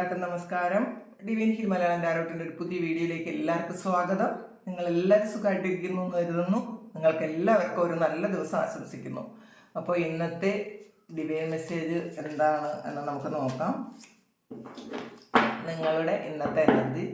എല്ലാവർക്കും നമസ്കാരം. ഡിവിൻ ഹിൽ മലയാളം ഡയറക്ടറിന്റെ ഒരു പുതിയ വീഡിയോയിലേക്ക് എല്ലാവർക്കും സ്വാഗതം. നിങ്ങൾ എല്ലാവരും സുഖമായിട്ടിരിക്കുന്നു എന്ന് കരുതുന്നു. നിങ്ങൾക്ക് എല്ലാവർക്കും ഒരു നല്ല ദിവസം ആശംസിക്കുന്നു. അപ്പോൾ ഇന്നത്തെ ഡിവൈൻ മെസ്സേജ് എന്താണ് എന്ന് നമുക്ക് നോക്കാം. നിങ്ങളുടെ ഇന്നത്തെ എനർജി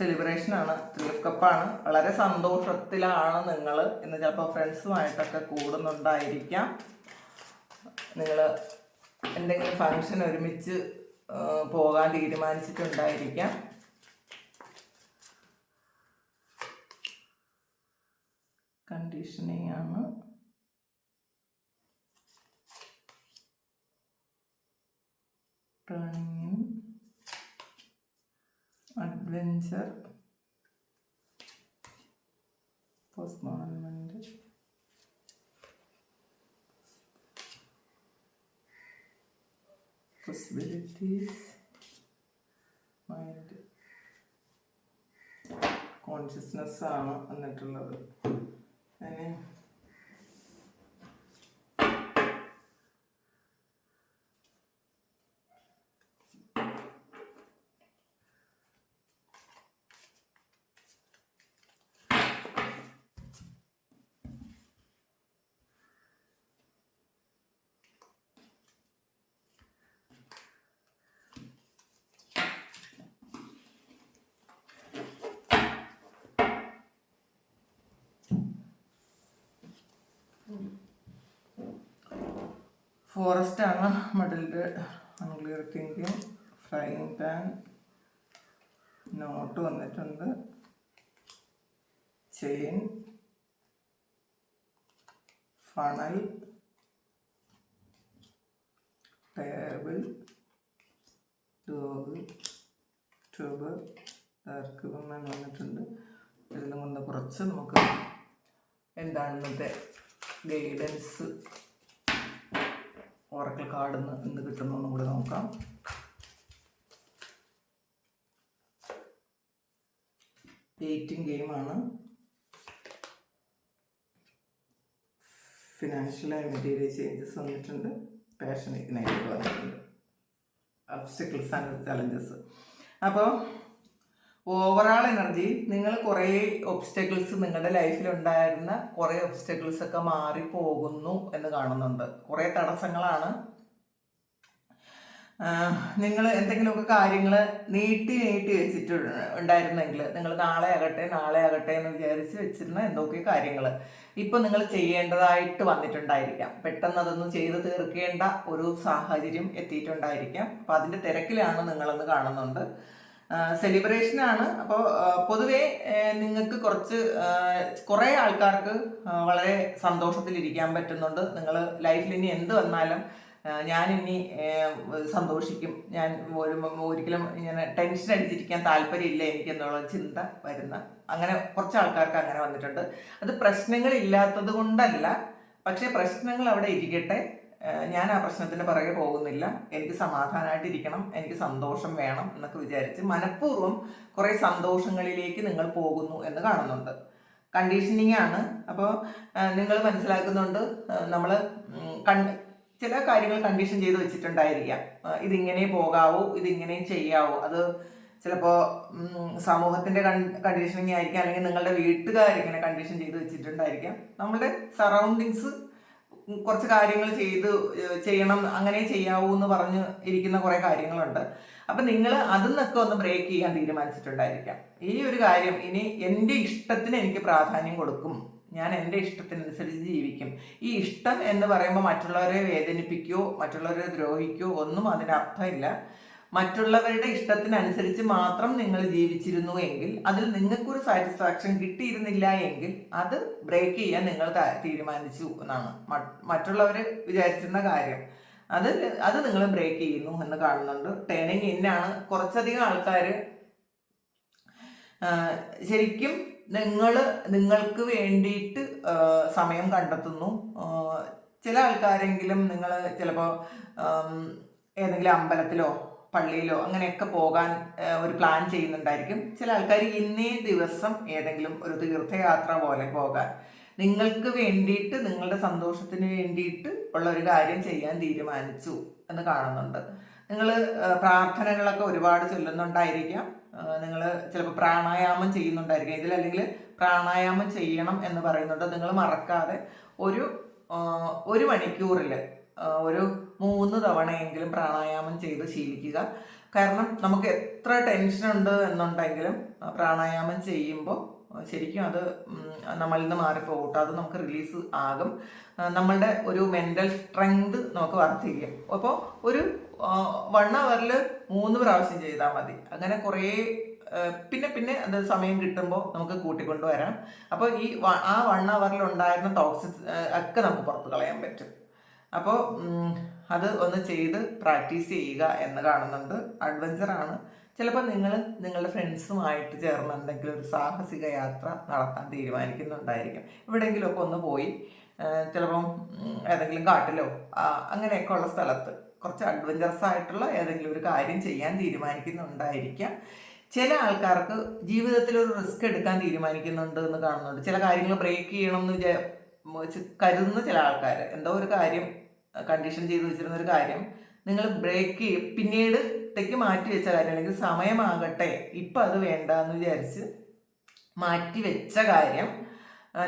സെലിബ്രേഷൻ ആണ്. ത്രീ ഓഫ് കപ്പാണ് വളരെ സന്തോഷത്തിലാണ് നിങ്ങൾ ഇന്ന് ചിലപ്പോൾ ഫ്രണ്ട്സുമായിട്ടൊക്കെ കൂടുന്നുണ്ടായിരിക്കാം. നിങ്ങൾ എന്തെങ്കിലും ഫങ്ഷൻ ഒരുമിച്ച് പോകാൻ തീരുമാനിച്ചിട്ടുണ്ടായിരിക്കാം. കണ്ടീഷനിങ് ആണ്. Turning adventure postponement possibilities mind കോൺഷ്യസ്നെസ്സാണ് എന്നിട്ടുള്ളത് അതിന് ഫോറസ്റ്റ് ആണ് മെഡലിന്റെ unclear thinking frying pan note വന്നിട്ടുണ്ട്. ചെയിൻ ഫണൽ ടേബിൾ ടോബിൾ ട്യൂബ് ഡാർക്ക് വുമൻ വന്നിട്ടുണ്ട്. ഇതിലും കൊണ്ട് കുറച്ച് നമുക്ക് എന്താണ് ഇന്നത്തെ ഗൈഡൻസ് ഓറക്കൽ കാർഡിൽ നിന്ന് എന്ത് കിട്ടുന്നു കൂടെ നോക്കാം. പേറ്റിംഗ് ഗെയിമാണ് ഫിനാൻഷ്യലായി മെറ്റീരിയൽ ചേഞ്ചസ് വന്നിട്ടുണ്ട്. പാഷൻ ഇഗ്നൈറ്റ് വന്നിട്ടുണ്ട്. ഒബ്സ്റ്റക്കിൾസ് ആൻഡ് ചലഞ്ചസ് അപ്പോൾ ഓവറാൾ എനർജി നിങ്ങൾ കുറേ ഒബ്സ്റ്റക്കിൾസ് നിങ്ങളുടെ ലൈഫിൽ ഉണ്ടായിരുന്ന കുറേ ഒബ്സ്റ്റക്കിൾസ് ഒക്കെ മാറിപ്പോകുന്നു എന്ന് കാണുന്നുണ്ട്. കുറേ തടസ്സങ്ങളാണ്. നിങ്ങൾ എന്തെങ്കിലുമൊക്കെ കാര്യങ്ങൾ നീട്ടി നീട്ടി വെച്ചിട്ട് ഉണ്ടായിരുന്നെങ്കിൽ നിങ്ങൾ നാളെ ആകട്ടെ നാളെ ആകട്ടെ എന്ന് വിചാരിച്ച് വെച്ചിരുന്ന എന്തൊക്കെ കാര്യങ്ങൾ ഇപ്പം നിങ്ങൾ ചെയ്യേണ്ടതായിട്ട് വന്നിട്ടുണ്ടായിരിക്കാം. പെട്ടെന്ന് അതൊന്നും ചെയ്ത് തീർക്കേണ്ട ഒരു സാഹചര്യം എത്തിയിട്ടുണ്ടായിരിക്കാം. അപ്പം അതിന്റെ തിരക്കിലാണ് നിങ്ങളെന്ന് കാണുന്നുണ്ട്. സെലിബ്രേഷൻ ആണ്. അപ്പോൾ പൊതുവേ നിങ്ങൾക്ക് കുറച്ച് കുറേ ആൾക്കാർക്ക് വളരെ സന്തോഷത്തിലിരിക്കാൻ പറ്റുന്നുണ്ട്. നിങ്ങൾ ലൈഫിൽ ഇനി എന്ത് വന്നാലും ഞാൻ ഇനി സന്തോഷിക്കും. ഞാൻ ഒരു ഒരിക്കലും ഇങ്ങനെ ടെൻഷൻ അടിച്ചിരിക്കാൻ താല്പര്യമില്ല എനിക്ക് എന്നുള്ള ചിന്ത വരുന്ന അങ്ങനെ കുറച്ച് ആൾക്കാർക്ക് അങ്ങനെ വന്നിട്ടുണ്ട്. അത് പ്രശ്നങ്ങളില്ലാത്തത് കൊണ്ടല്ല. പക്ഷേ പ്രശ്നങ്ങൾ അവിടെ ഇരിക്കട്ടെ. ഞാൻ ആ പ്രശ്നത്തിന് പുറകെ പോകുന്നില്ല. എനിക്ക് സമാധാനമായിട്ടിരിക്കണം എനിക്ക് സന്തോഷം വേണം എന്നൊക്കെ വിചാരിച്ച് മനഃപൂർവം കുറേ സന്തോഷങ്ങളിലേക്ക് നിങ്ങൾ പോകുന്നു എന്ന് കാണുന്നുണ്ട്. കണ്ടീഷനിങ് ആണ്. അപ്പോൾ നിങ്ങൾ മനസ്സിലാക്കുന്നുണ്ട് നമ്മൾ കണ്ട് ചില കാര്യങ്ങൾ കണ്ടീഷൻ ചെയ്ത് വെച്ചിട്ടുണ്ടായിരിക്കാം. ഇതിങ്ങനെ പോകാവൂ ഇതിങ്ങനെ ചെയ്യാവൂ. അത് ചിലപ്പോൾ സമൂഹത്തിന്റെ കണ്ടീഷനിങ് ആയിരിക്കാം. അല്ലെങ്കിൽ നിങ്ങളുടെ വീട്ടുകാരിങ്ങനെ കണ്ടീഷൻ ചെയ്ത് വെച്ചിട്ടുണ്ടായിരിക്കാം. നമ്മുടെ സറൗണ്ടിങ്സ് കുറച്ച് കാര്യങ്ങൾ ചെയ്ത് ചെയ്യണം അങ്ങനെ ചെയ്യാവൂ എന്ന് പറഞ്ഞ് ഇരിക്കുന്ന കുറേ കാര്യങ്ങളുണ്ട്. അപ്പം നിങ്ങൾ അതിൽ നിന്നൊക്കെ ഒന്ന് ബ്രേക്ക് ചെയ്യാൻ തീരുമാനിച്ചിട്ടുണ്ടായിരിക്കാം. ഈ ഒരു കാര്യം ഇനി എന്റെ ഇഷ്ടത്തിന് എനിക്ക് പ്രാധാന്യം കൊടുക്കും. ഞാൻ എന്റെ ഇഷ്ടത്തിനനുസരിച്ച് ജീവിക്കും. ഈ ഇഷ്ടം എന്ന് പറയുമ്പോൾ മറ്റുള്ളവരെ വേദനിപ്പിക്കുകയോ മറ്റുള്ളവരെ ദ്രോഹിക്കുകയോ ഒന്നും അതിനർത്ഥമില്ല. മറ്റുള്ളവരുടെ ഇഷ്ടത്തിനനുസരിച്ച് മാത്രം നിങ്ങൾ ജീവിച്ചിരുന്നു എങ്കിൽ അതിൽ നിങ്ങൾക്കൊരു സാറ്റിസ്ഫാക്ഷൻ കിട്ടിയിരുന്നില്ല എങ്കിൽ അത് ബ്രേക്ക് ചെയ്യാൻ നിങ്ങൾ തീരുമാനിച്ചു എന്നാണ്. മറ്റുള്ളവർ വിചാരിച്ചിരുന്ന കാര്യം. അത് അത് നിങ്ങൾ ബ്രേക്ക് ചെയ്യുന്നു എന്ന് കാണുന്നുണ്ട്. ടേണിങ് ഇന്നാണ് കുറച്ചധികം ആൾക്കാർ ശരിക്കും നിങ്ങൾ നിങ്ങൾക്ക് വേണ്ടിയിട്ട് സമയം കണ്ടെത്തുന്നു. ചില ആൾക്കാരെങ്കിലും നിങ്ങൾ ചിലപ്പോൾ ഏതെങ്കിലും അമ്പലത്തിലോ പള്ളിയിലോ അങ്ങനെയൊക്കെ പോകാൻ ഒരു പ്ലാൻ ചെയ്യുന്നുണ്ടായിരിക്കും. ചില ആൾക്കാർ ഇന്നേ ദിവസം ഏതെങ്കിലും ഒരു തീർത്ഥയാത്ര പോലെ പോകാൻ. നിങ്ങൾക്ക് വേണ്ടിയിട്ട് നിങ്ങളുടെ സന്തോഷത്തിന് വേണ്ടിയിട്ട് ഉള്ള ഒരു കാര്യം ചെയ്യാൻ തീരുമാനിച്ചു എന്ന് കാണുന്നുണ്ട്. നിങ്ങൾ പ്രാർത്ഥനകളൊക്കെ ഒരുപാട് ചൊല്ലുന്നുണ്ടായിരിക്കാം. നിങ്ങൾ ചിലപ്പോൾ പ്രാണായാമം ചെയ്യുന്നുണ്ടായിരിക്കാം. ഇതിലല്ലെങ്കിൽ പ്രാണായാമം ചെയ്യണം എന്ന് പറയുന്നുണ്ട് നിങ്ങൾ മറക്കാതെ ഒരു ഒരു മണിക്കൂറിൽ ഒരു മൂന്ന് തവണയെങ്കിലും പ്രാണായാമം ചെയ്ത് ശീലിക്കുക. കാരണം നമുക്ക് എത്ര ടെൻഷൻ ഉണ്ട് എന്നുണ്ടെങ്കിലും പ്രാണായാമം ചെയ്യുമ്പോൾ ശരിക്കും അത് നമ്മളിൽ നിന്ന് മാറിപ്പോകും അത് നമുക്ക് റിലീസ് ആകും. നമ്മളുടെ ഒരു മെന്റൽ സ്ട്രെങ്ത് നമുക്ക് വർദ്ധിക്കും. അപ്പോൾ ഒരു വൺ അവറിൽ മൂന്ന് പ്രാവശ്യം ചെയ്താൽ മതി. അങ്ങനെ കുറേ പിന്നെ പിന്നെ അത് സമയം കിട്ടുമ്പോൾ നമുക്ക് കൂട്ടിക്കൊണ്ട് വരാം. അപ്പോൾ ഈ ആ വൺ അവറിൽ ഉണ്ടായിരുന്ന ടോക്സിക്സ് ഒക്കെ നമുക്ക് പുറത്ത് കളയാൻ പറ്റും. അപ്പോൾ അത് ഒന്ന് ചെയ്ത് പ്രാക്ടീസ് ചെയ്യുക എന്ന് കാണുന്നുണ്ട്. അഡ്വഞ്ചറാണ് ചിലപ്പോൾ നിങ്ങൾ നിങ്ങളുടെ ഫ്രണ്ട്സുമായിട്ട് ചേർന്ന് എന്തെങ്കിലും ഒരു സാഹസിക യാത്ര നടത്താൻ തീരുമാനിക്കുന്നുണ്ടായിരിക്കും. എവിടെയെങ്കിലുമൊക്കെ ഒന്ന് പോയി ചിലപ്പം ഏതെങ്കിലും കാട്ടിലോ അങ്ങനെയൊക്കെ ഉള്ള സ്ഥലത്ത് കുറച്ച് അഡ്വഞ്ചറസ് ആയിട്ടുള്ള ഏതെങ്കിലും ഒരു കാര്യം ചെയ്യാൻ തീരുമാനിക്കുന്നുണ്ടായിരിക്കാം. ചില ആൾക്കാർക്ക് ജീവിതത്തിൽ ഒരു റിസ്ക് എടുക്കാൻ തീരുമാനിക്കുന്നുണ്ട് എന്ന് കാണുന്നുണ്ട്. ചില കാര്യങ്ങൾ ബ്രേക്ക് ചെയ്യണം എന്ന് വിചാരിച്ച് കരുതുന്ന ചില ആൾക്കാർ എന്തോ ഒരു കാര്യം കണ്ടീഷൻ ചെയ്ത് വെച്ചിരുന്ന ഒരു കാര്യം. നിങ്ങൾ ബ്രേക്ക് പിന്നീട് ത്തേക്ക് മാറ്റി വെച്ച കാര്യം അല്ലെങ്കിൽ സമയമാകട്ടെ ഇപ്പം അത് വേണ്ട എന്ന് വിചാരിച്ച് മാറ്റി വെച്ച കാര്യം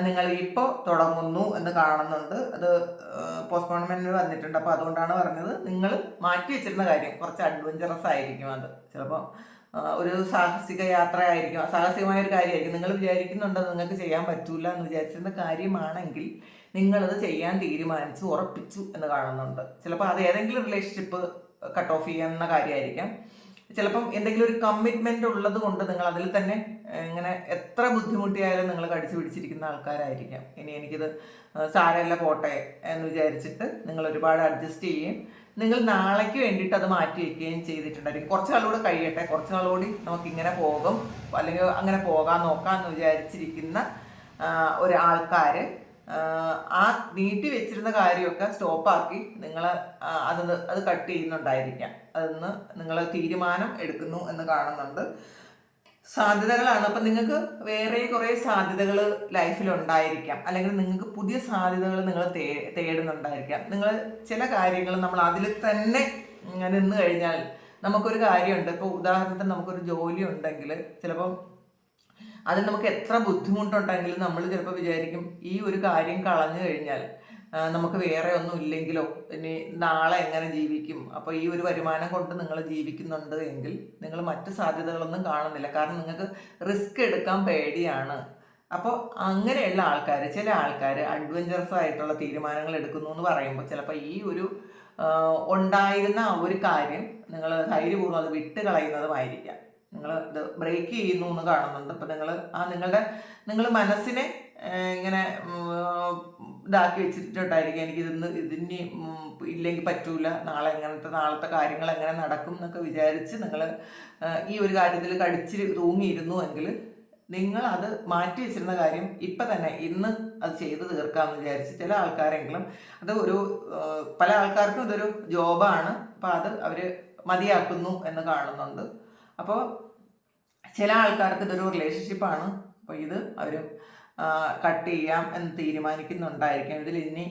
നിങ്ങൾ ഇപ്പോൾ തുടങ്ങുന്നു എന്ന് കാണുന്നുണ്ട്. അത് പോസ്റ്റ്പോൺമെന്റ് വന്നിട്ടുണ്ട്. അപ്പോൾ അതുകൊണ്ടാണ് പറഞ്ഞത് നിങ്ങൾ മാറ്റി വെച്ചിരുന്ന കാര്യം കുറച്ച് അഡ്വഞ്ചറസ് ആയിരിക്കും അത്. ചിലപ്പോൾ ഒരു സാഹസിക യാത്ര ആയിരിക്കും സാഹസികമായ ഒരു കാര്യമായിരിക്കും. നിങ്ങൾ വിചാരിക്കുന്നുണ്ടോ നിങ്ങൾക്ക് ചെയ്യാൻ പറ്റൂല എന്ന് വിചാരിച്ചിരുന്ന കാര്യമാണെങ്കിൽ നിങ്ങളത് ചെയ്യാൻ തീരുമാനിച്ചു ഉറപ്പിച്ചു എന്ന് കാണുന്നുണ്ട്. ചിലപ്പോൾ അത് ഏതെങ്കിലും റിലേഷൻഷിപ്പ് കട്ട് ഓഫ് ചെയ്യുന്ന കാര്യമായിരിക്കാം. ചിലപ്പം എന്തെങ്കിലും ഒരു കമ്മിറ്റ്മെന്റ് ഉള്ളത് കൊണ്ട് നിങ്ങൾ അതിൽ തന്നെ ഇങ്ങനെ എത്ര ബുദ്ധിമുട്ടിയായാലും നിങ്ങൾ കടിച്ചു പിടിച്ചിരിക്കുന്ന ആൾക്കാരായിരിക്കാം. ഇനി എനിക്കിത് സാരമല്ല പോട്ടെ എന്ന് വിചാരിച്ചിട്ട് നിങ്ങൾ ഒരുപാട് അഡ്ജസ്റ്റ് ചെയ്യുകയും നിങ്ങൾ നാളേക്ക് വേണ്ടിയിട്ട് അത് മാറ്റി വെക്കുകയും ചെയ്തിട്ടുണ്ടായിരിക്കും കുറച്ച് നാളുകൂടെ കഴിയട്ടെ. കുറച്ച് നാളുകൂടി നമുക്ക് ഇങ്ങനെ പോകും. അല്ലെങ്കിൽ അങ്ങനെ പോകാൻ നോക്കാം എന്ന് വിചാരിച്ചിരിക്കുന്ന ഒരു ആൾക്കാർ ആ നീട്ടി വെച്ചിരുന്ന കാര്യമൊക്കെ സ്റ്റോപ്പാക്കി നിങ്ങൾ അത് അത് കട്ട് ചെയ്യുന്നുണ്ടായിരിക്കാം. അതൊന്ന് നിങ്ങൾ തീരുമാനം എടുക്കുന്നു എന്ന് കാണുന്നുണ്ട്. സാധ്യതകളാണ്. അപ്പം നിങ്ങൾക്ക് വേറെ കുറേ സാധ്യതകൾ ലൈഫിൽ ഉണ്ടായിരിക്കാം അല്ലെങ്കിൽ നിങ്ങൾക്ക് പുതിയ സാധ്യതകൾ നിങ്ങൾ തേ തേടുന്നുണ്ടായിരിക്കാം. നിങ്ങൾ ചില കാര്യങ്ങൾ നമ്മൾ അതിൽ തന്നെ നിന്ന് കഴിഞ്ഞാൽ നമുക്കൊരു കാര്യമുണ്ട്. ഇപ്പോൾ ഉദാഹരണത്തിന് നമുക്കൊരു ജോലി ഉണ്ടെങ്കിൽ ചിലപ്പം അതിൽ നമുക്ക് എത്ര ബുദ്ധിമുട്ടുണ്ടെങ്കിലും നമ്മൾ ചിലപ്പോൾ വിചാരിക്കും ഈ ഒരു കാര്യം കളഞ്ഞു കഴിഞ്ഞാൽ നമുക്ക് വേറെ ഒന്നും ഇല്ലെങ്കിലോ ഇനി നാളെ എങ്ങനെ ജീവിക്കും? അപ്പോൾ ഈ ഒരു വരുമാനം കൊണ്ട് നിങ്ങൾ ജീവിക്കുന്നുണ്ട് എങ്കിൽ നിങ്ങൾ മറ്റ് സാധ്യതകളൊന്നും കാണുന്നില്ല. കാരണം നിങ്ങൾക്ക് റിസ്ക് എടുക്കാൻ പേടിയാണ്. അപ്പോൾ അങ്ങനെയുള്ള ആൾക്കാർ ചില ആൾക്കാർ അഡ്വഞ്ചറസ് ആയിട്ടുള്ള തീരുമാനങ്ങൾ എടുക്കുന്നു എന്ന് പറയുമ്പോൾ ചിലപ്പോൾ ഈ ഒരു ഉണ്ടായിരുന്ന ഒരു കാര്യം നിങ്ങൾ ധൈര്യപൂർവം അത് വിട്ട് കളയുന്നതുമായിരിക്കാം നിങ്ങൾ ഇത് ബ്രേക്ക് ചെയ്യുന്നു എന്ന് കാണുന്നുണ്ട്. അപ്പം നിങ്ങൾ ആ നിങ്ങളുടെ നിങ്ങൾ മനസ്സിനെ ഇങ്ങനെ ഇതാക്കി വെച്ചിട്ടുണ്ടായിരിക്കും. എനിക്ക് ഇതിന്ന് ഇതിന് ഇല്ലെങ്കിൽ പറ്റൂല. നാളെ എങ്ങനത്തെ നാളത്തെ കാര്യങ്ങൾ എങ്ങനെ നടക്കും എന്നൊക്കെ വിചാരിച്ച് നിങ്ങൾ ഈ ഒരു കാര്യത്തിൽ കടിച്ച് തൂങ്ങിയിരുന്നു എങ്കിൽ നിങ്ങൾ അത് മാറ്റി വെച്ചിരുന്ന കാര്യം ഇപ്പം തന്നെ ഇന്ന് അത് ചെയ്ത് തീർക്കാമെന്ന് വിചാരിച്ച് ചില ആൾക്കാരെങ്കിലും അത് ഒരു പല ആൾക്കാർക്കും ഇതൊരു ജോബാണ്. അപ്പം അത് അവർ മതിയാക്കുന്നു എന്ന് കാണുന്നുണ്ട്. അപ്പോൾ ചില ആൾക്കാർക്ക് ഇതൊരു റിലേഷൻഷിപ്പാണ് അപ്പോൾ ഇത് അവർ കട്ട് ചെയ്യാം എന്ന് തീരുമാനിക്കുന്നുണ്ടായിരിക്കും. ഇതിൽ ഇനി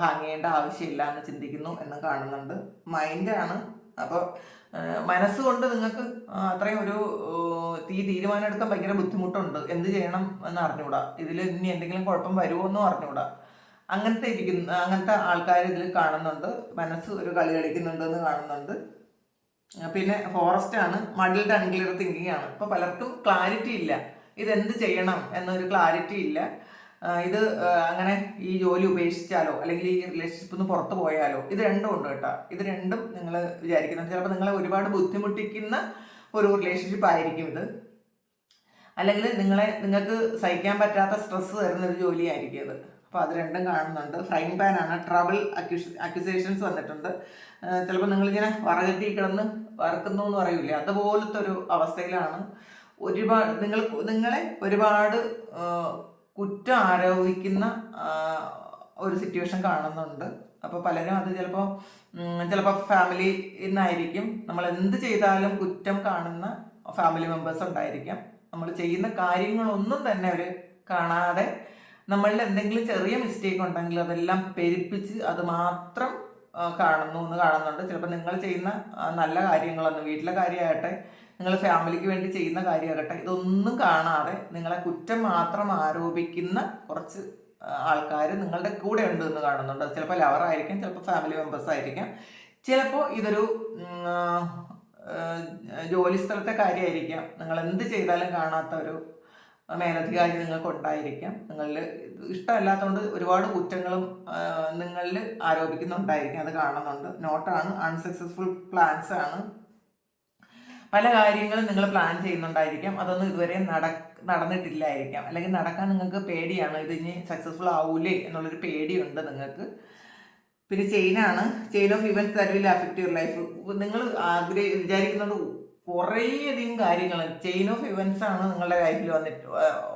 ഹാങ് ചെയ്യേണ്ട ആവശ്യമില്ല എന്ന് ചിന്തിക്കുന്നു എന്ന് കാണുന്നുണ്ട്. മൈൻഡാണ് അപ്പോൾ മനസ്സുകൊണ്ട് നിങ്ങൾക്ക് അത്രയും ഒരു തീ തീരുമാനം എടുക്കാൻ ഭയങ്കര ബുദ്ധിമുട്ടുണ്ട്. എന്ത് ചെയ്യണം എന്ന് അറിഞ്ഞുകൂടാ. ഇതിൽ ഇനി എന്തെങ്കിലും കുഴപ്പം വരുമോ എന്നും അറിഞ്ഞുകൂടാ. അങ്ങനത്തെ ഇരിക്കുന്ന അങ്ങനത്തെ ആൾക്കാർ ഇതിൽ കാണുന്നുണ്ട്. മനസ്സ് ഒരു കളി കളിക്കുന്നുണ്ട് എന്ന് കാണുന്നുണ്ട്. പിന്നെ ഫോറസ്റ്റ് ആണ്. മഡിൽഡ് അൺക്ലിയർ തിങ്കിങ് ആണ്. ഇപ്പൊ പലർക്കും ക്ലാരിറ്റി ഇല്ല. ഇതെന്ത് ചെയ്യണം എന്നൊരു ക്ലാരിറ്റി ഇല്ല. ഇത് അങ്ങനെ ഈ ജോലി ഉപേക്ഷിച്ചാലോ അല്ലെങ്കിൽ ഈ റിലേഷൻഷിപ്പ് നിന്ന് പുറത്ത് പോയാലോ ഇത് രണ്ടും ഉണ്ട് കേട്ടോ. ഇത് രണ്ടും നിങ്ങൾ വിചാരിക്കുന്നുണ്ട്. ചിലപ്പോൾ നിങ്ങളെ ഒരുപാട് ബുദ്ധിമുട്ടിക്കുന്ന ഒരു റിലേഷൻഷിപ്പ് ആയിരിക്കും ഇത്. അല്ലെങ്കിൽ നിങ്ങളെ നിങ്ങൾക്ക് സഹിക്കാൻ പറ്റാത്ത സ്ട്രെസ് തരുന്ന ഒരു ജോലിയായിരിക്കും ഇത്. അപ്പോൾ അത് രണ്ടും കാണുന്നുണ്ട്. ഫ്രൈങ് പാൻ ആണ്. ട്രബിൾ അക്യൂസ് അക്യൂസേഷൻസ് വന്നിട്ടുണ്ട്. ചിലപ്പോൾ നിങ്ങളിങ്ങനെ വറകട്ടി കിടന്ന് വറക്കുന്നു എന്ന് പറയൂലേ? അതുപോലത്തെ ഒരു അവസ്ഥയിലാണ് ഒരുപാട് നിങ്ങൾ നിങ്ങളെ ഒരുപാട് കുറ്റം ആരോപിക്കുന്ന ഒരു സിറ്റുവേഷൻ കാണുന്നുണ്ട്. അപ്പോൾ പലരും അത് ചിലപ്പോൾ ചിലപ്പോൾ ഫാമിലി നിന്നായിരിക്കും നമ്മൾ എന്ത് ചെയ്താലും കുറ്റം കാണുന്ന ഫാമിലി മെമ്പേഴ്സ് ഉണ്ടായിരിക്കാം. നമ്മൾ ചെയ്യുന്ന കാര്യങ്ങളൊന്നും തന്നെ അവർ കാണാതെ നമ്മളിൽ എന്തെങ്കിലും ചെറിയ മിസ്റ്റേക്ക് ഉണ്ടെങ്കിൽ അതെല്ലാം പെരുപ്പിച്ച് അത് മാത്രം കാണുന്നു എന്ന് കാണുന്നുണ്ട്. ചിലപ്പോൾ നിങ്ങൾ ചെയ്യുന്ന നല്ല കാര്യങ്ങളൊന്നും വീട്ടിലെ കാര്യമാകട്ടെ നിങ്ങൾ ഫാമിലിക്ക് വേണ്ടി ചെയ്യുന്ന കാര്യമാകട്ടെ ഇതൊന്നും കാണാതെ നിങ്ങളെ കുറ്റം മാത്രം ആരോപിക്കുന്ന കുറച്ച് ആൾക്കാർ നിങ്ങളുടെ കൂടെ ഉണ്ട് എന്ന് കാണുന്നുണ്ട്. ചിലപ്പോൾ ലവർ ആയിരിക്കാം ചിലപ്പോൾ ഫാമിലി മെമ്പേഴ്സ് ആയിരിക്കാം. ചിലപ്പോൾ ഇതൊരു ഉം, ആ, ആ, ജോലി സ്ഥലത്തെ കാര്യമായിരിക്കാം. നിങ്ങൾ എന്ത് ചെയ്താലും കാണാത്ത ഒരു മേലധികാരി നിങ്ങൾക്ക് ഉണ്ടായിരിക്കാം. നിങ്ങളിൽ ഇഷ്ടമല്ലാത്തതുകൊണ്ട് ഒരുപാട് കുറ്റങ്ങളും നിങ്ങളിൽ ആരോപിക്കുന്നുണ്ടായിരിക്കും. അത് കാണുന്നുണ്ട്. നോട്ടാണ്. അൺസക്സസ്ഫുൾ പ്ലാൻസ് ആണ്. പല കാര്യങ്ങളും നിങ്ങൾ പ്ലാൻ ചെയ്യുന്നുണ്ടായിരിക്കാം. അതൊന്നും ഇതുവരെ നട നടന്നിട്ടില്ലായിരിക്കാം. അല്ലെങ്കിൽ നടക്കാൻ നിങ്ങൾക്ക് പേടിയാണ്. ഇത് ഇനി സക്സസ്ഫുൾ ആവൂലേ എന്നുള്ളൊരു പേടിയുണ്ട് നിങ്ങൾക്ക്. പിന്നെ ചെയിനാണ്. Chain of events that will affect your life. നിങ്ങൾ ആഗ്രഹി വിചാരിക്കുന്നത് കുറേയധികം കാര്യങ്ങൾ ചെയിൻ ഓഫ് ഇവൻസ് ആണ് നിങ്ങളുടെ ലൈഫിൽ വന്നിട്ട്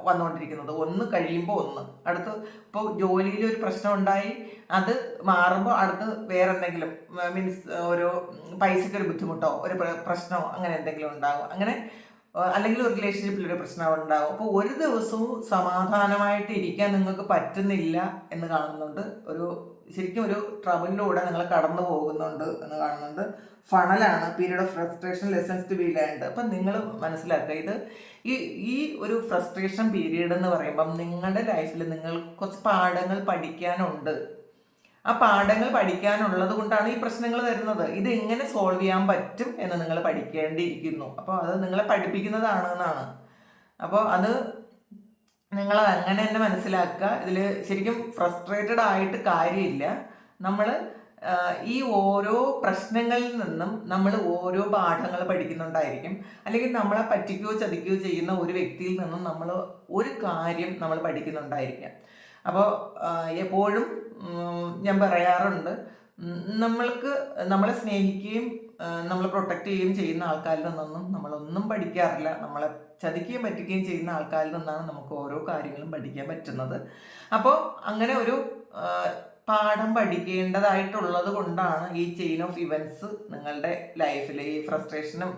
വന്നുകൊണ്ടിരിക്കുന്നത് ഒന്ന് കഴിയുമ്പോൾ ഒന്ന്. അടുത്ത് ഇപ്പോൾ ജോലിയിൽ ഒരു പ്രശ്നം ഉണ്ടായി അത് മാറുമ്പോൾ അടുത്ത് വേറെ എന്തെങ്കിലും മീൻസ് ഒരു പൈസയ്ക്ക് ഒരു ബുദ്ധിമുട്ടോ ഒരു പ്രശ്നമോ അങ്ങനെ എന്തെങ്കിലും ഉണ്ടാകും അങ്ങനെ അല്ലെങ്കിൽ ഒരു റിലേഷൻഷിപ്പിൽ ഒരു പ്രശ്നം ഉണ്ടാകും അപ്പോൾ ഒരു ദിവസവും സമാധാനമായിട്ട് ഇരിക്കാൻ നിങ്ങൾക്ക് പറ്റുന്നില്ല എന്ന് കാണുന്നുണ്ട് ഒരു ശരിക്കും ഒരു ട്രബിളിലൂടെ നിങ്ങൾ കടന്നു പോകുന്നുണ്ട് എന്ന് കാണുന്നുണ്ട്. ഫണലാണ് period of frustration lessons to be learned അപ്പം നിങ്ങൾ മനസ്സിലാക്കുക ഇത് ഈ ഈ ഒരു ഫ്രസ്ട്രേഷൻ പീരീഡ് എന്ന് പറയുമ്പം നിങ്ങളുടെ ലൈഫിൽ നിങ്ങൾ കുറച്ച് പാഠങ്ങൾ പഠിക്കാനുണ്ട്. ആ പാഠങ്ങൾ പഠിക്കാനുള്ളത് കൊണ്ടാണ് ഈ പ്രശ്നങ്ങൾ വരുന്നത്. ഇത് എങ്ങനെ സോൾവ് ചെയ്യാൻ പറ്റും എന്ന് നിങ്ങൾ പഠിക്കേണ്ടിയിരിക്കുന്നു. അപ്പോൾ അത് നിങ്ങളെ പഠിപ്പിക്കുന്നതാണ് എന്നാണ്. അപ്പോൾ അത് നിങ്ങൾ അങ്ങനെ തന്നെ മനസ്സിലാക്കുക. ഇതിൽ ശരിക്കും ഫ്രസ്ട്രേറ്റഡ് ആയിട്ട് കാര്യമില്ല. നമ്മൾ ഈ ഓരോ പ്രശ്നങ്ങളിൽ നിന്നും നമ്മൾ ഓരോ പാഠങ്ങൾ പഠിക്കുന്നുണ്ടായിരിക്കും. അല്ലെങ്കിൽ നമ്മളെ പറ്റിക്കുകയോ ചതിക്കുകയോ ചെയ്യുന്ന ഒരു വ്യക്തിയിൽ നിന്നും നമ്മൾ ഒരു കാര്യം നമ്മൾ പഠിക്കുന്നുണ്ടായിരിക്കാം. അപ്പോൾ എപ്പോഴും ഞാൻ പറയാറുണ്ട് നമ്മൾക്ക് നമ്മളെ സ്നേഹിക്കുകയും നമ്മൾ പ്രൊട്ടക്റ്റ് ചെയ്യുകയും ചെയ്യുന്ന ആൾക്കാരിൽ നിന്നൊന്നും നമ്മളൊന്നും പഠിക്കാറില്ല. നമ്മളെ ചതിക്കുകയും പറ്റിക്കുകയും ചെയ്യുന്ന ആൾക്കാരിൽ നിന്നാണ് നമുക്ക് ഓരോ കാര്യങ്ങളും പഠിക്കാൻ പറ്റുന്നത്. അപ്പോൾ അങ്ങനെ ഒരു പാഠം പഠിക്കേണ്ടതായിട്ടുള്ളത് കൊണ്ടാണ് ഈ ചെയിൻ ഓഫ് ഇവന്റ്സ് നിങ്ങളുടെ ലൈഫിൽ ഈ ഫ്രസ്ട്രേഷനും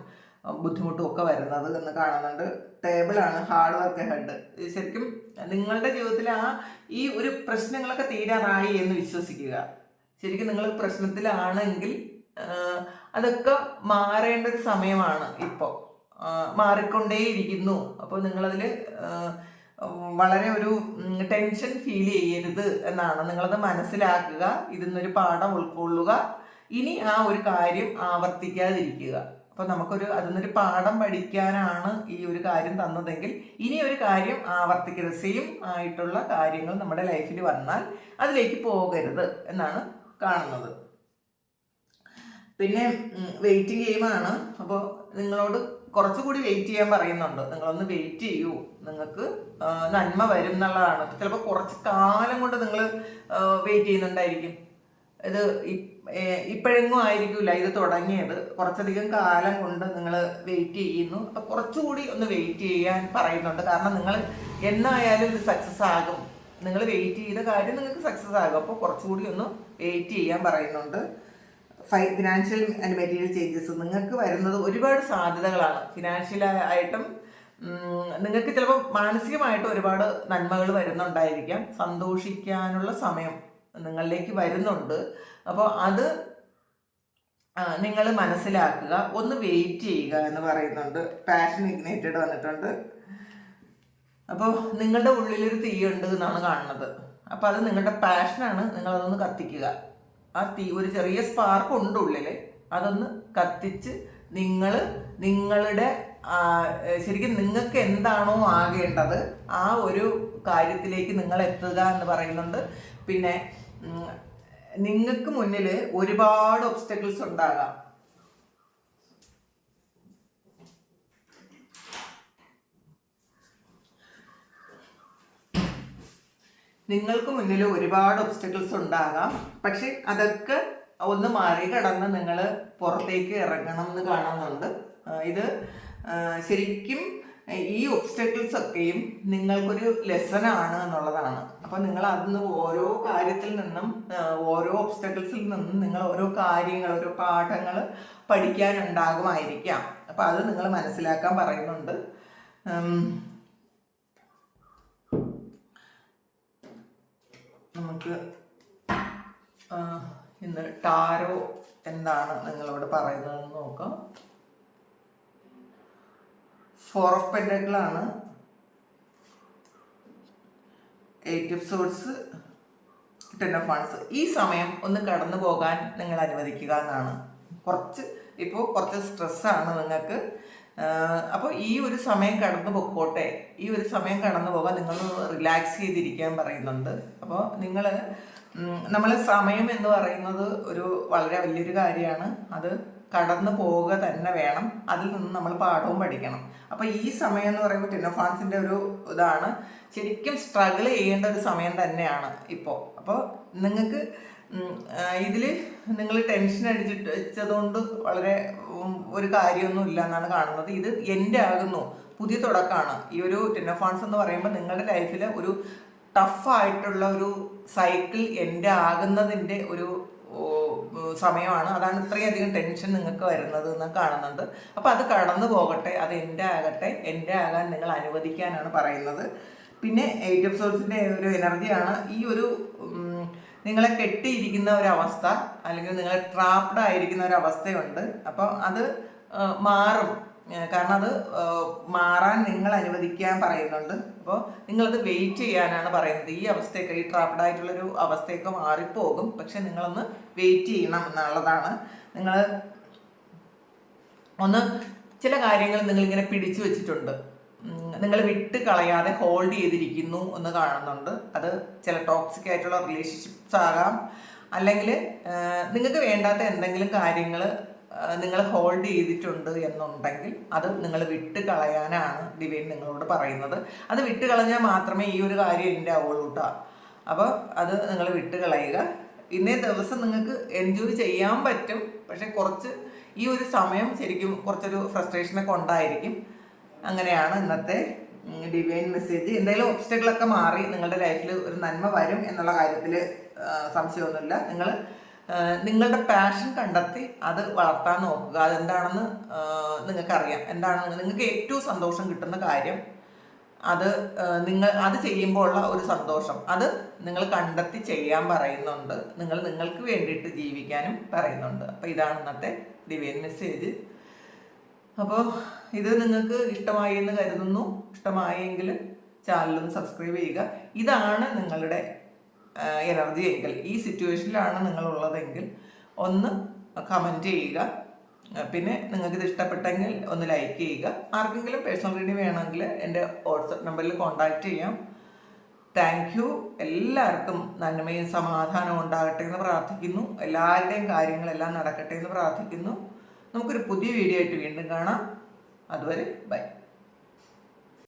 ബുദ്ധിമുട്ടും ഒക്കെ വരുന്നത് എന്ന് കാണുന്നുണ്ട്. ടേബിളാണ് ഹാർഡ് വർക്ക് ഹെഡ് ശരിക്കും നിങ്ങളുടെ ജീവിതത്തിൽ ആ ഈ ഒരു പ്രശ്നങ്ങളൊക്കെ തീരാറായി എന്ന് വിശ്വസിക്കുക. ശരിക്കും നിങ്ങൾ പ്രശ്നത്തിലാണെങ്കിൽ അതൊക്കെ മാറേണ്ട ഒരു സമയമാണ് ഇപ്പോൾ മാറിക്കൊണ്ടേയിരിക്കുന്നു. അപ്പോൾ നിങ്ങളതിൽ വളരെ ഒരു ടെൻഷൻ ഫീൽ ചെയ്യരുത് എന്നാണ്. നിങ്ങളത് മനസ്സിലാക്കുക ഇതിൽ നിന്നൊരു പാഠം ഉൾക്കൊള്ളുക. ഇനി ആ ഒരു കാര്യം ആവർത്തിക്കാതിരിക്കുക. അപ്പോൾ നമുക്കൊരു അതിൽ നിന്നൊരു പാഠം പഠിക്കാനാണ് ഈ ഒരു കാര്യം തന്നതെങ്കിൽ ഇനി ഒരു കാര്യം ആവർത്തിക്കരുത് സെയിം ആയിട്ടുള്ള കാര്യങ്ങൾ നമ്മുടെ ലൈഫിൽ വന്നാൽ അതിലേക്ക് പോകരുത് എന്നാണ് കാണുന്നത്. പിന്നെ വെയിറ്റിംഗ് ഗെയിമാണ് അപ്പോൾ നിങ്ങളോട് കുറച്ചുകൂടി വെയിറ്റ് ചെയ്യാൻ പറയുന്നുണ്ട്. നിങ്ങളൊന്ന് വെയിറ്റ് ചെയ്യൂ. നിങ്ങൾക്ക് നന്മ വരും എന്നുള്ളതാണ്. ചിലപ്പോൾ കുറച്ച് കാലം കൊണ്ട് നിങ്ങൾ വെയിറ്റ് ചെയ്യുന്നുണ്ടായിരിക്കും. ഇത് ഇപ്പോഴെങ്ങും ആയിരിക്കില്ല ഇത് തുടങ്ങിയത്. കുറച്ചധികം കാലം കൊണ്ട് നിങ്ങൾ വെയിറ്റ് ചെയ്യുന്നു. അപ്പോൾ കുറച്ചുകൂടി ഒന്ന് വെയിറ്റ് ചെയ്യാൻ പറയുന്നുണ്ട്. കാരണം നിങ്ങൾ എന്നായാലും ഇത് സക്സസ് ആകും. നിങ്ങൾ വെയിറ്റ് ചെയ്ത കാര്യം നിങ്ങൾക്ക് സക്സസ് ആകും. അപ്പോൾ കുറച്ചുകൂടി ഒന്ന് വെയിറ്റ് ചെയ്യാൻ പറയുന്നുണ്ട്. ഫിനാൻഷ്യൽ ആൻഡ് മെറ്റീരിയൽ ചേഞ്ചസ് നിങ്ങൾക്ക് വരുന്നത് ഒരുപാട് സാധ്യതകളാണ്. ഫിനാൻഷ്യൽ ആയിട്ടും നിങ്ങൾക്ക് ചിലപ്പോൾ മാനസികമായിട്ട് ഒരുപാട് നന്മകൾ വരുന്നുണ്ടായിരിക്കാം. സന്തോഷിക്കാനുള്ള സമയം നിങ്ങളിലേക്ക് വരുന്നുണ്ട്. അപ്പോൾ അത് നിങ്ങൾ മനസ്സിലാക്കുക. ഒന്ന് വെയിറ്റ് ചെയ്യുക എന്ന് പറയുന്നുണ്ട്. പാഷൻ ഇഗ്നേറ്റഡ് വന്നിട്ടുണ്ട്. അപ്പോൾ നിങ്ങളുടെ ഉള്ളിലൊരു തീയുണ്ട് എന്നാണ് കാണുന്നത്. അപ്പോൾ അത് നിങ്ങളുടെ പാഷനാണ് നിങ്ങളതൊന്ന് കത്തിക്കുക. ആ തീ ഒരു ചെറിയ സ്പാർക്ക് ഉണ്ട് ഉള്ളിൽ അതൊന്ന് കത്തിച്ച് നിങ്ങൾ നിങ്ങളുടെ ശരിക്കും നിങ്ങൾക്ക് എന്താണോ ആകേണ്ടത് ആ ഒരു കാര്യത്തിലേക്ക് നിങ്ങൾ എത്തുക എന്ന് പറയുന്നുണ്ട്. പിന്നെ നിങ്ങൾക്ക് മുന്നിൽ ഒരുപാട് ഒബ്സ്റ്റക്കിൾസ് ഉണ്ടാകാം. നിങ്ങൾക്ക് മുന്നിൽ ഒരുപാട് ഒബ്സ്റ്റക്കിൾസ് ഉണ്ടാകാം. പക്ഷെ അതൊക്കെ ഒന്ന് മറികടന്ന് നിങ്ങൾ പുറത്തേക്ക് ഇറങ്ങണം എന്ന് കാണുന്നുണ്ട്. ഇത് ശരിക്കും ഈ ഒബ്സ്റ്റക്കിൾസ് ഒക്കെയും നിങ്ങൾക്കൊരു ലെസൺ ആണ് എന്നുള്ളതാണ്. അപ്പൊ നിങ്ങൾ അതിന്ന് ഓരോ കാര്യത്തിൽ നിന്നും ഓരോ ഒബ്സ്റ്റക്കിൾസിൽ നിന്നും നിങ്ങൾ ഓരോ കാര്യങ്ങൾ ഓരോ പാഠങ്ങൾ പഠിക്കാനുണ്ടാകുമായിരിക്കാം. അപ്പൊ അത് നിങ്ങൾ മനസ്സിലാക്കാൻ പറയുന്നുണ്ട്. നമുക്ക് ഇന്ന് ടാരോ എന്താണ് നിങ്ങളോട് പറയുന്നതെന്ന് നോക്കാം. Four of പെൻഡക്കിളാണ് eight of swords ten of wands ഈ സമയം ഒന്ന് കടന്നു പോകാൻ നിങ്ങൾ അനുവദിക്കുക എന്നാണ്. കുറച്ച് ഇപ്പോൾ കുറച്ച് സ്ട്രെസ്സാണ് നിങ്ങൾക്ക്. അപ്പോൾ ഈ ഒരു സമയം കടന്നു പൊക്കോട്ടെ ഈ ഒരു സമയം കടന്നു പോകാൻ നിങ്ങൾ റിലാക്സ് ചെയ്തിരിക്കാൻ പറയുന്നുണ്ട്. അപ്പോൾ നിങ്ങൾ നമ്മൾ സമയം എന്ന് പറയുന്നത് ഒരു വളരെ വലിയൊരു കാര്യമാണ്. അത് കടന്നു പോവുക തന്നെ വേണം. അതിൽ നിന്ന് നമ്മൾ പാഠവും പഠിക്കണം. അപ്പോൾ ഈ സമയം എന്ന് പറയുമ്പോൾ ടെന്നോഫാൻസിന്റെ ഒരു ഇതാണ്. ശരിക്കും സ്ട്രഗിൾ ചെയ്യേണ്ട ഒരു സമയം തന്നെയാണ് ഇപ്പോൾ അപ്പോൾ നിങ്ങൾക്ക് ഇതിൽ നിങ്ങൾ ടെൻഷൻ അടിച്ചിട്ട് വെച്ചതുകൊണ്ട് വളരെ ഒരു കാര്യമൊന്നും ഇല്ല എന്നാണ് കാണുന്നത്. ഇത് എന്റെ ആകുന്നു. പുതിയ തുടക്കമാണ് ഈ ഒരു ടെന്നോഫാൻസ് എന്ന് പറയുമ്പോൾ നിങ്ങളുടെ ലൈഫിൽ ഒരു ടഫായിട്ടുള്ള ഒരു സൈക്കിൾ എന്റെ ആകുന്നതിന്റെ ഒരു സമയമാണ്. അതാണ് ഇത്രയധികം ടെൻഷൻ നിങ്ങൾക്ക് വരുന്നത് എന്ന് കാണുന്നുണ്ട്. അപ്പോൾ അത് കടന്നു പോകട്ടെ അത് എന്റെ ആകട്ടെ എന്റെ ആകാൻ നിങ്ങൾ അനുവദിക്കാനാണ് പറയുന്നത്. പിന്നെ എയ്റ്റ് ഓഫ് സോഴ്സിന്റെ ഒരു എനർജിയാണ് ഈ ഒരു നിങ്ങളെ കെട്ടിയിരിക്കുന്ന ഒരവസ്ഥ അല്ലെങ്കിൽ നിങ്ങളെ ട്രാപ്ഡ് ആയിരിക്കുന്ന ഒരവസ്ഥയുണ്ട്. അപ്പോൾ അത് മാറും. കാരണം അത് മാറാൻ നിങ്ങൾ അനുവദിക്കാൻ പറയുന്നുണ്ട്. അപ്പോൾ നിങ്ങളത് വെയിറ്റ് ചെയ്യാനാണ് പറയുന്നത്. ഈ അവസ്ഥയൊക്കെ ഈ ട്രാപ്ഡ് ആയിട്ടുള്ളൊരു അവസ്ഥയൊക്കെ മാറിപ്പോകും. പക്ഷെ നിങ്ങളൊന്ന് വെയിറ്റ് ചെയ്യണം എന്നുള്ളതാണ്. നിങ്ങൾ ഒന്ന് ചില കാര്യങ്ങൾ നിങ്ങളിങ്ങനെ പിടിച്ചു വെച്ചിട്ടുണ്ട്. നിങ്ങൾ വിട്ട് കളയാതെ ഹോൾഡ് ചെയ്തിരിക്കുന്നു എന്ന് കാണുന്നുണ്ട്. അത് ചില ടോക്സിക് ആയിട്ടുള്ള റിലേഷൻഷിപ്സ് ആകാം. അല്ലെങ്കിൽ നിങ്ങൾക്ക് വേണ്ടാത്ത എന്തെങ്കിലും കാര്യങ്ങൾ നിങ്ങൾ ഹോൾഡ് ചെയ്തിട്ടുണ്ട് എന്നുണ്ടെങ്കിൽ അത് നിങ്ങൾ വിട്ട് കളയാനാണ് ഡിവൈൻ നിങ്ങളോട് പറയുന്നത്. അത് വിട്ട് കളഞ്ഞാൽ മാത്രമേ ഈ ഒരു കാര്യം എന്റെ ആവുള്ളൂ കേട്ടോ അപ്പോൾ അത് നിങ്ങൾ വിട്ട് കളയുക. ഇന്നേ ദിവസം നിങ്ങൾക്ക് എൻജോയ് ചെയ്യാൻ പറ്റും. പക്ഷെ കുറച്ച് ഈ ഒരു സമയം ശരിക്കും കുറച്ചൊരു ഫ്രസ്ട്രേഷനൊക്കെ ഉണ്ടായിരിക്കും. അങ്ങനെയാണ് ഇന്നത്തെ ഡിവൈൻ മെസ്സേജ് എന്തെങ്കിലും ഒബ്സ്റ്റക്കിളൊക്കെ മാറി നിങ്ങളുടെ ലൈഫിൽ ഒരു നന്മ വരും എന്നുള്ള കാര്യത്തിൽ സംശയമൊന്നുമില്ല. നിങ്ങൾ നിങ്ങളുടെ പാഷൻ കണ്ടെത്തി അത് വളർത്താൻ നോക്കുക. അതെന്താണെന്ന് നിങ്ങൾക്കറിയാം. എന്താണ് നിങ്ങൾക്ക് ഏറ്റവും സന്തോഷം കിട്ടുന്ന കാര്യം അത് നിങ്ങൾ അത് ചെയ്യുമ്പോൾ ഉള്ള ഒരു സന്തോഷം. അത് നിങ്ങൾ കണ്ടെത്തി ചെയ്യാൻ പറയുന്നുണ്ട്. നിങ്ങൾ നിങ്ങൾക്ക് വേണ്ടിയിട്ട് ജീവിക്കാനും പറയുന്നുണ്ട്. അപ്പോൾ ഇതാണ് ഇന്നത്തെ ഡിവൈൻ മെസ്സേജ് അപ്പോൾ ഇത് നിങ്ങൾക്ക് ഇഷ്ടമായി എന്ന് കരുതുന്നു. ഇഷ്ടമായെങ്കിൽ ചാനലൊന്ന് സബ്സ്ക്രൈബ് ചെയ്യുക. ഇതാണ് നിങ്ങളുടെ എനർജി എങ്കിൽ ഈ സിറ്റുവേഷനിലാണ് നിങ്ങളുള്ളതെങ്കിൽ ഒന്ന് കമന്റ് ചെയ്യുക. പിന്നെ നിങ്ങൾക്ക് ഇത് ഇഷ്ടപ്പെട്ടെങ്കിൽ ഒന്ന് ലൈക്ക് ചെയ്യുക. ആർക്കെങ്കിലും പേഴ്സണൽ റീഡിങ് വേണമെങ്കിൽ എന്റെ വാട്സപ്പ് നമ്പറിൽ കോൺടാക്റ്റ് ചെയ്യാം. താങ്ക് യു എല്ലാവർക്കും നന്മയും സമാധാനവും ഉണ്ടാകട്ടെ എന്ന് പ്രാർത്ഥിക്കുന്നു. എല്ലാവരുടെയും കാര്യങ്ങളെല്ലാം നടക്കട്ടെ എന്ന് പ്രാർത്ഥിക്കുന്നു. നമുക്കൊരു പുതിയ വീഡിയോ ആയിട്ട് വീണ്ടും കാണാം. അതുവരെ ബൈ.